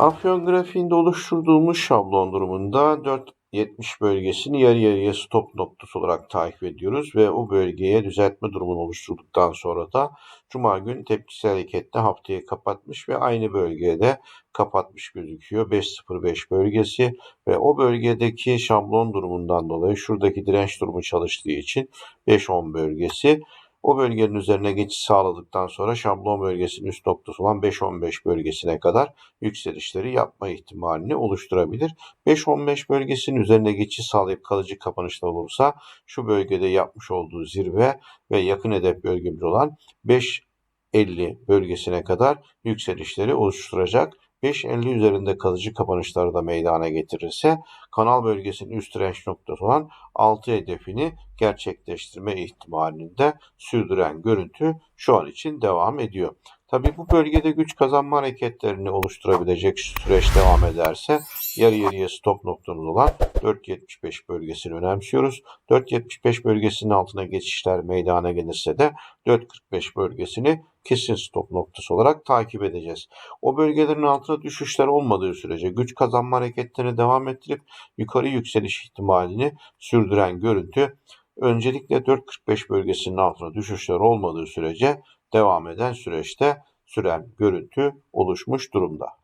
Afyon grafiğinde oluşturduğumuz şablon durumunda 4.70 bölgesini yarı yarıya stop noktası olarak takip ediyoruz ve o bölgeye düzeltme durumunu oluşturduktan sonra da Cuma gün tepkisel harekette haftayı kapatmış ve aynı bölgeye de kapatmış gözüküyor. 5.05 bölgesi ve o bölgedeki şablon durumundan dolayı şuradaki direnç durumu çalıştığı için 5.10 bölgesi o bölgenin üzerine geçiş sağladıktan sonra şablon bölgesinin üst noktası olan 5.15 bölgesine kadar yükselişleri yapma ihtimalini oluşturabilir. 5.15 bölgesinin üzerine geçiş sağlayıp kalıcı kapanışlar olursa şu bölgede yapmış olduğu zirve ve yakın hedef bölgemiz olan 5.50 bölgesine kadar yükselişleri oluşturacak. 5.50 üzerinde kalıcı kapanışları da meydana getirirse kanal bölgesinin üst direnç noktası olan 6 hedefini gerçekleştirme ihtimalini de sürdüren görüntü şu an için devam ediyor. Tabii bu bölgede güç kazanma hareketlerini oluşturabilecek süreç devam ederse yarı yarıya stop noktamız olan 4.75 bölgesini önemsiyoruz. 4.75 bölgesinin altına geçişler meydana gelirse de 4.45 bölgesini kesin stop noktası olarak takip edeceğiz. O bölgelerin altına düşüşler olmadığı sürece güç kazanma hareketlerini devam ettirip yukarı yükseliş ihtimalini sürdüren görüntü öncelikle 4.45 bölgesinin altına düşüşler olmadığı sürece devam eden süreçte süren görüntü oluşmuş durumda.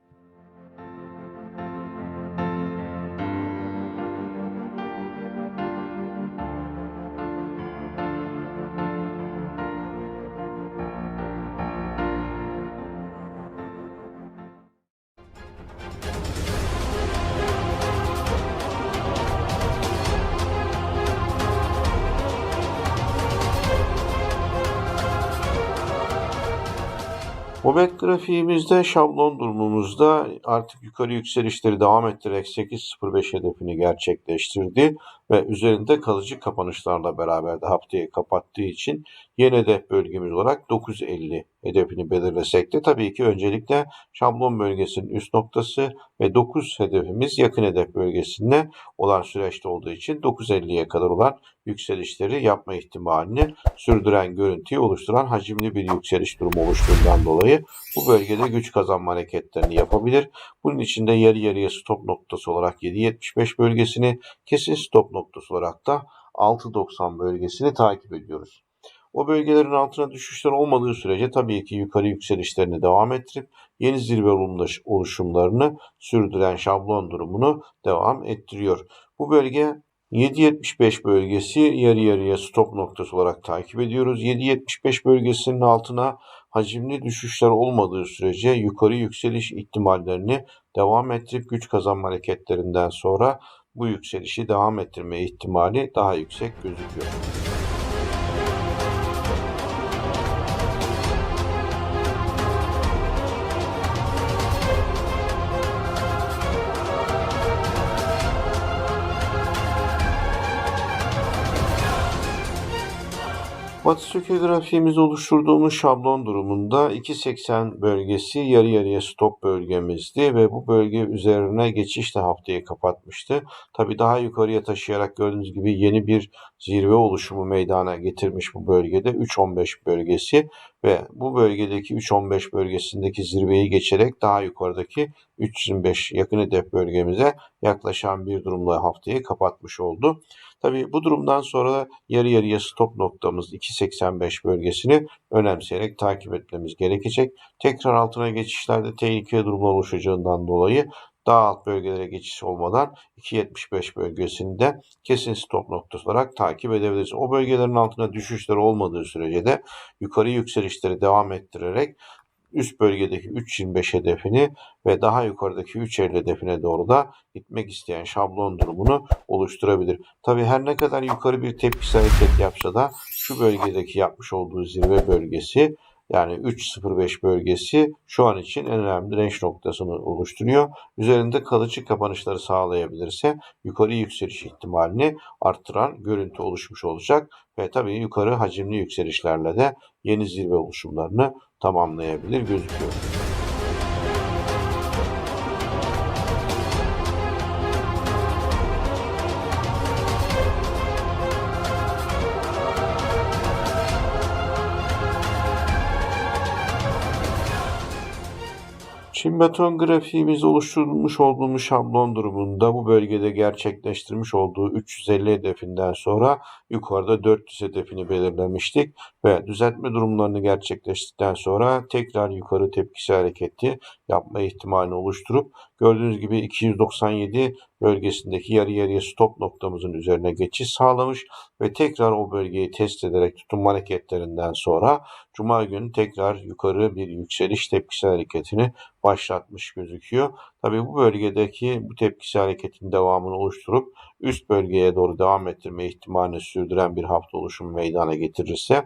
Moment grafiğimizde şablon durumumuzda artık yukarı yükselişleri devam ettirerek 8.05 hedefini gerçekleştirdi ve üzerinde kalıcı kapanışlarla beraber de haftayı kapattığı için yeni hedef bölgemiz olarak 9.50 hedefini belirlesek de tabii ki öncelikle şablon bölgesinin üst noktası ve 9 hedefimiz yakın hedef bölgesinde olan süreçte olduğu için 9.50'ye kadar olan yükselişleri yapma ihtimalini sürdüren görüntüyü oluşturan hacimli bir yükseliş durumu oluştuğundan dolayı bu bölgede güç kazanma hareketlerini yapabilir. Bunun için de yarı yarıya stop noktası olarak 7.75 bölgesini kesin stop noktası olarak da 6.90 bölgesini takip ediyoruz. O bölgelerin altına düşüşler olmadığı sürece tabii ki yukarı yükselişlerini devam ettirip yeni zirve oluşumlarını sürdüren şablon durumunu devam ettiriyor. Bu bölge 7.75 bölgesi yarı yarıya stop noktası olarak takip ediyoruz. 7.75 bölgesinin altına hacimli düşüşler olmadığı sürece yukarı yükseliş ihtimallerini devam ettirip güç kazanma hareketlerinden sonra bu yükselişi devam ettirme ihtimali daha yüksek gözüküyor. Batı söke grafiğimizi oluşturduğumuz şablon durumunda 2.80 bölgesi yarı yarıya stop bölgemizdi ve bu bölge üzerine geçişle haftayı kapatmıştı. Tabi daha yukarıya taşıyarak gördüğünüz gibi yeni bir zirve oluşumu meydana getirmiş bu bölgede 3.15 bölgesi ve bu bölgedeki 3.15 bölgesindeki zirveyi geçerek daha yukarıdaki 325 yakın hedef bölgemize yaklaşan bir durumla haftayı kapatmış oldu. Tabi bu durumdan sonra yarı yarıya stop noktamız 2.85 bölgesini önemseyerek takip etmemiz gerekecek. Tekrar altına geçişlerde tehlikeli durumlar oluşacağından dolayı daha alt bölgelere geçiş olmadan 2.75 bölgesinde kesin stop noktası olarak takip edebiliriz. O bölgelerin altına düşüşler olmadığı sürece de yukarı yükselişleri devam ettirerek üst bölgedeki 3.25 hedefini ve daha yukarıdaki 3.50 hedefine doğru da gitmek isteyen şablon durumunu oluşturabilir. Tabi her ne kadar yukarı bir tepkisel hareket yapsa da şu bölgedeki yapmış olduğu zirve bölgesi yani 3.05 bölgesi şu an için en önemli direnç noktasını oluşturuyor. Üzerinde kalıcı kapanışları sağlayabilirse yukarı yükseliş ihtimalini arttıran görüntü oluşmuş olacak. Ve tabii yukarı hacimli yükselişlerle de yeni zirve oluşumlarını tamamlayabilir gözüküyor. Şimdi beton grafiğimizde oluşturmuş olduğumuz şablon durumunda bu bölgede gerçekleştirmiş olduğu 350 hedefinden sonra yukarıda 400 hedefini belirlemiştik ve düzeltme durumlarını gerçekleştirdikten sonra tekrar yukarı tepkisi hareketi yapma ihtimalini oluşturup gördüğünüz gibi 297 bölgesindeki yarı yarıya stop noktamızın üzerine geçiş sağlamış ve tekrar o bölgeyi test ederek tutunma hareketlerinden sonra Cuma günü tekrar yukarı bir yükseliş tepkisi hareketini başlatmış gözüküyor. Tabii bu bölgedeki bu tepkisi hareketin devamını oluşturup üst bölgeye doğru devam ettirme ihtimalini sürdüren bir hafta oluşumu meydana getirirse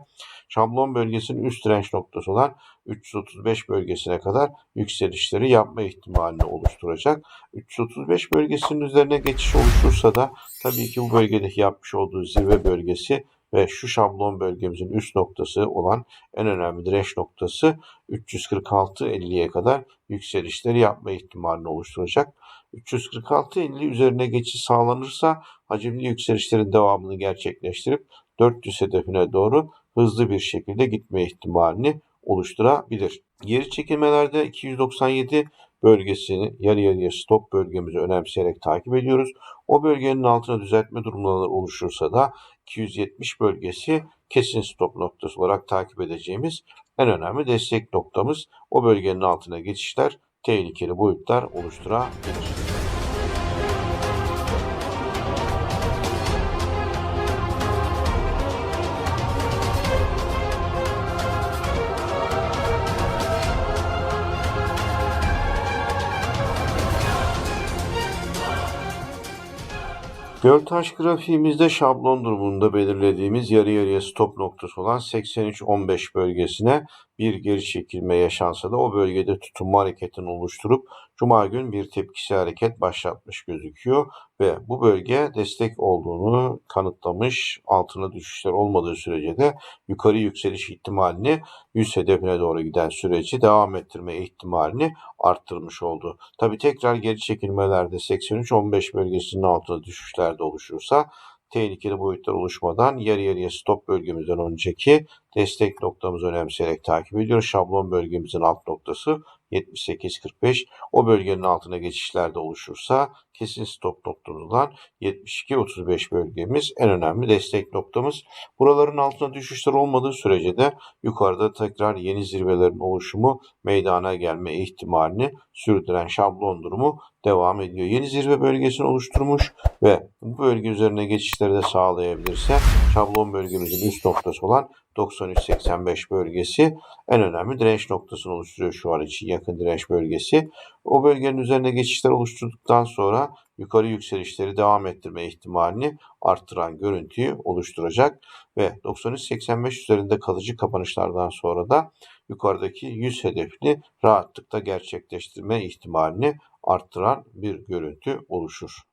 şablon bölgesinin üst direnç noktası olan 335 bölgesine kadar yükselişleri yapma ihtimalini oluşturacak. 335 bölgesinin üzerine geçiş oluşursa da tabii ki bu bölgedeki yapmış olduğu zirve bölgesi ve şu şablon bölgemizin üst noktası olan en önemli direnç noktası 346.50'ye kadar yükselişleri yapma ihtimalini oluşturacak. 346.50 üzerine geçiş sağlanırsa hacimli yükselişlerin devamını gerçekleştirip 400 hedefine doğru hızlı bir şekilde gitme ihtimalini oluşturabilir. Geri çekilmelerde 297 bölgesini yarı yarıya stop bölgemizi önemseyerek takip ediyoruz. O bölgenin altına düzeltme durumları oluşursa da 270 bölgesi kesin stop noktası olarak takip edeceğimiz en önemli destek noktamız. O bölgenin altına geçişler tehlikeli boyutlar oluşturabilir. Göltaş grafiğimizde şablon durumunda belirlediğimiz yarı yarıya stop noktası olan 83-15 bölgesine bir geri çekilme yaşansa da o bölgede tutunma hareketini oluşturup Cuma gün bir tepkisi hareket başlatmış gözüküyor ve bu bölge destek olduğunu kanıtlamış. Altına düşüşler olmadığı sürece de yukarı yükseliş ihtimalini 100 hedefine doğru giden süreci devam ettirme ihtimalini arttırmış oldu. Tabi tekrar geri çekilmelerde 83-15 bölgesinin altında düşüşlerde oluşursa tehlikeli boyutlar oluşmadan yarı yarıya stop bölgemizden önceki destek noktamızı önemseyerek takip ediyoruz. Şablon bölgemizin alt noktası 78.45 o bölgenin altına geçişlerde oluşursa kesin stop noktamızdan 72.35 bölgemiz en önemli destek noktamız. Buraların altına düşüşler olmadığı sürece de yukarıda tekrar yeni zirvelerin oluşumu meydana gelme ihtimalini sürdüren şablon durumu devam ediyor. Yeni zirve bölgesini oluşturmuş ve bu bölge üzerine geçişleri de sağlayabilirse şablon bölgemizin üst noktası olan 93-85 bölgesi en önemli direnç noktasını oluşturuyor şu an için yakın direnç bölgesi. O bölgenin üzerine geçişler oluşturduktan sonra yukarı yükselişleri devam ettirme ihtimalini arttıran görüntüyü oluşturacak ve 93-85 üzerinde kalıcı kapanışlardan sonra da yukarıdaki 100 hedefini rahatlıkla gerçekleştirme ihtimalini arttıran bir görüntü oluşur.